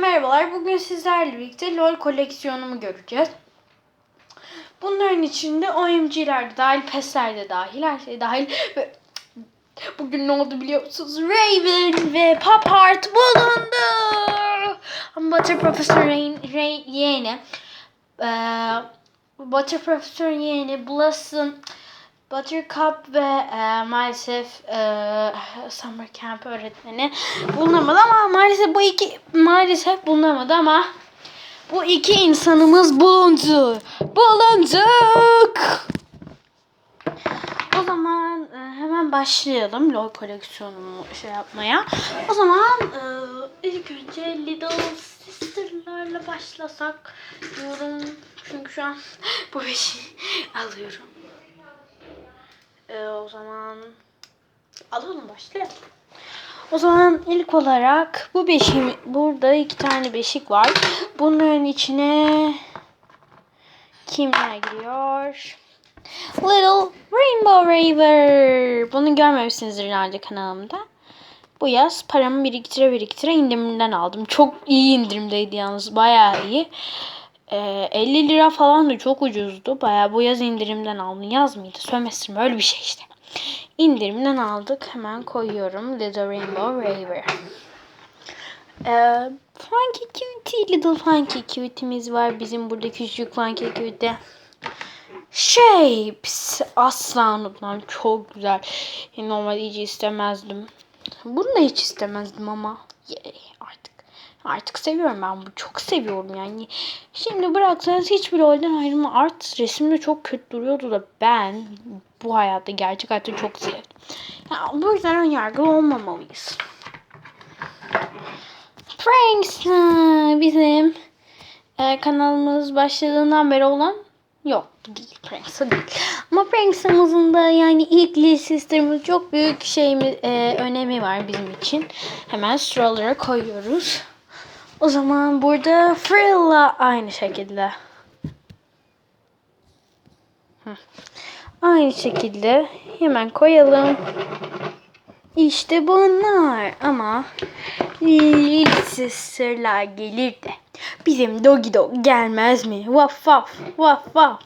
merhabalar. Bugün sizlerle birlikte LOL koleksiyonumu göreceğiz. Bunların içinde OMG'ler de dahil, PES'ler de dahil, her şey dahil. Ve bugün ne oldu biliyor musunuz? Raven ve Pop Art bulundu. Butter Professor Rain, Rain yeğeni. Ee, Butter Professor yeğeni Blossom Buttercup ve e, maalesef e, Summer Camp öğretmeni bulunamadı ama maalesef bu iki maalesef bulunamadı ama bu iki insanımız bulundu. Bulunduk. O zaman e, hemen başlayalım LOL koleksiyonumu şey yapmaya. O zaman e, ilk önce Little Sister'larla başlasak diyorum. Çünkü şu an bu beşi alıyorum. E, o zaman alalım başlayalım. O zaman ilk olarak bu beşim burada iki tane beşik var. Bunların içine kimler giriyor? Little Rainbow Raver. Bunu görmemişsinizdir herhalde kanalımda. Bu yaz paramı biriktire biriktire indirimden aldım. Çok iyi indirimdeydi yalnız. Bayağı iyi. Ee, 50 lira falan da çok ucuzdu. Bayağı bu yaz indirimden aldım. Yaz mıydı? Sömestr mi? Öyle bir şey işte. İndirimden aldık. Hemen koyuyorum. Little Rainbow Raver. Ee, Funky Cutie, Little Funky Cutie'miz var. Bizim burada küçük Funky Cutie. Shapes. Asla unutmam. Çok güzel. Normalde hiç istemezdim. Bunu da hiç istemezdim ama. Yay, artık. Seviyorum ben bunu. Çok seviyorum yani. Şimdi bıraksanız hiçbir rolden ayrılma. Art resimde çok kötü duruyordu da ben bu hayatta gerçek hayatta çok sevdim. Yani bu yüzden ön yargılı olmamalıyız. Pranks bizim e, kanalımız başladığından beri olan yok değil Pranks değil. Ama Pranks'ımızın da yani ilk listemiz çok büyük şey e, önemi var bizim için. Hemen sıralara koyuyoruz. O zaman burada Frilla aynı şekilde. Aynı şekilde hemen koyalım. İşte bunlar ama Lil Sister'lar gelir de bizim Dogi Dog gelmez mi? Vaf vaf vaf vaf.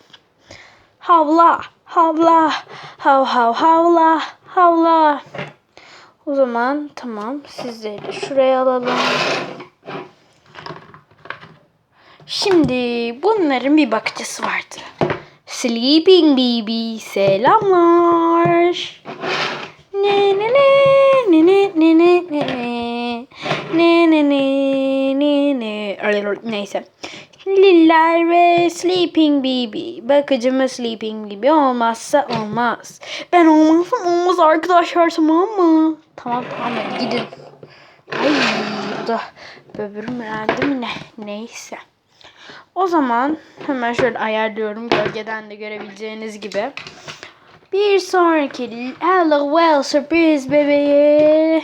Havla havla hav hav havla havla. O zaman tamam sizleri şuraya alalım. Şimdi bunların bir bakıcısı vardı. Sleeping Baby selamlar. Ne ne ne ne ne ne ne ne ne ne ne ne ne neyse. Liller ve Sleeping Baby. Bakıcımız Sleeping Baby olmazsa olmaz. Ben olmazsam olmaz arkadaşlar tamam mı? Tamam tamam hadi gidin. Ay bu da böbürüm herhalde mi ne? Neyse. O zaman hemen şöyle ayarlıyorum gölgeden de görebileceğiniz gibi. Bir sonraki Hello Well sürpriz bebeği.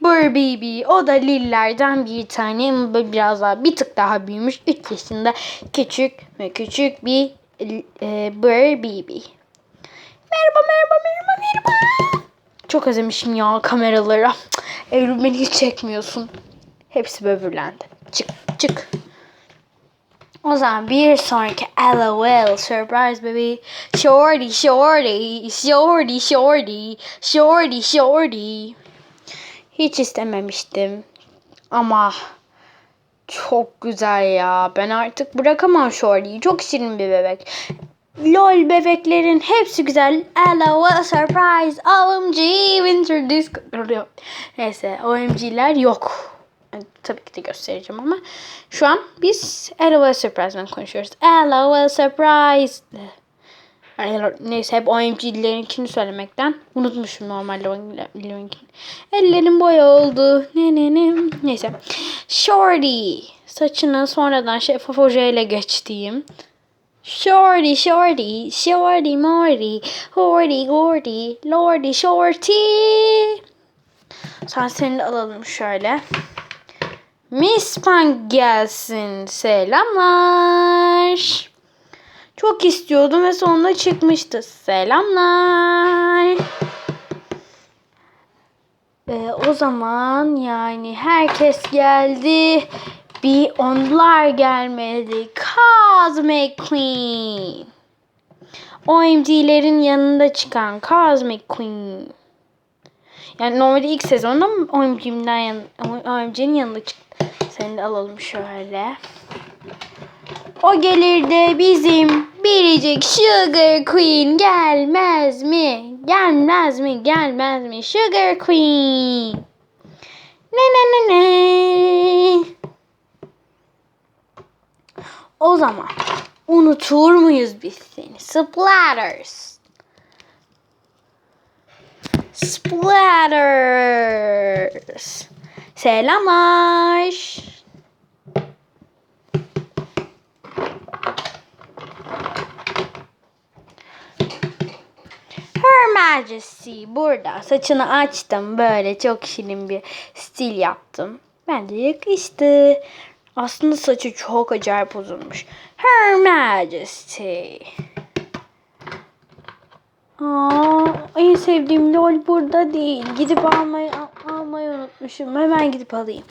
Bur Baby. O da Liller'den bir tane biraz daha bir tık daha büyümüş. 3 yaşında küçük ve küçük bir e, Bur Baby. Merhaba merhaba merhaba merhaba. Çok özlemişim ya kameralara. Evrim beni hiç çekmiyorsun. Hepsi böbürlendi. Çık çık. O zaman bir sonraki LOL surprise baby. Shorty shorty shorty shorty shorty shorty. Hiç istememiştim. Ama çok güzel ya. Ben artık bırakamam Shorty'yi. Çok şirin bir bebek. LOL bebeklerin hepsi güzel. LOL surprise OMG winter disco. Neyse OMG'ler yok tabii ki de göstereceğim ama şu an biz LOL Surprise'dan konuşuyoruz. LOL Surprise. Neyse hep OMG'lerinkini söylemekten unutmuşum normal LOL'inkini. Ellerim boya oldu. Ne ne ne. Neyse. Shorty. Saçını sonradan şeffaf ojeyle geçtiğim. Shorty, shorty, shorty, morty, horty, gorty, lordy, shorty. De alalım şöyle. Miss Punk gelsin. Selamlar. Çok istiyordum ve sonunda çıkmıştı. Selamlar. Ee, o zaman yani herkes geldi. Bir onlar gelmedi. Cosmic Queen. OMG'lerin yanında çıkan Cosmic Queen. Yani normalde ilk sezonda OMG'den yan, OMG'nin yanında çıktı. Seni de alalım şöyle. O gelir de bizim biricik Sugar Queen gelmez mi? Gelmez mi? Gelmez mi? Sugar Queen. Ne ne ne ne. O zaman unutur muyuz biz seni? Splatters. Splatters. Selamlar. Her Majesty burada. Saçını açtım. Böyle çok şirin bir stil yaptım. Bence yakıştı. Aslında saçı çok acayip uzunmuş. Her Majesty. Aa, en sevdiğim lol burada değil. Gidip almayı almayı unutmuşum. Hemen gidip alayım.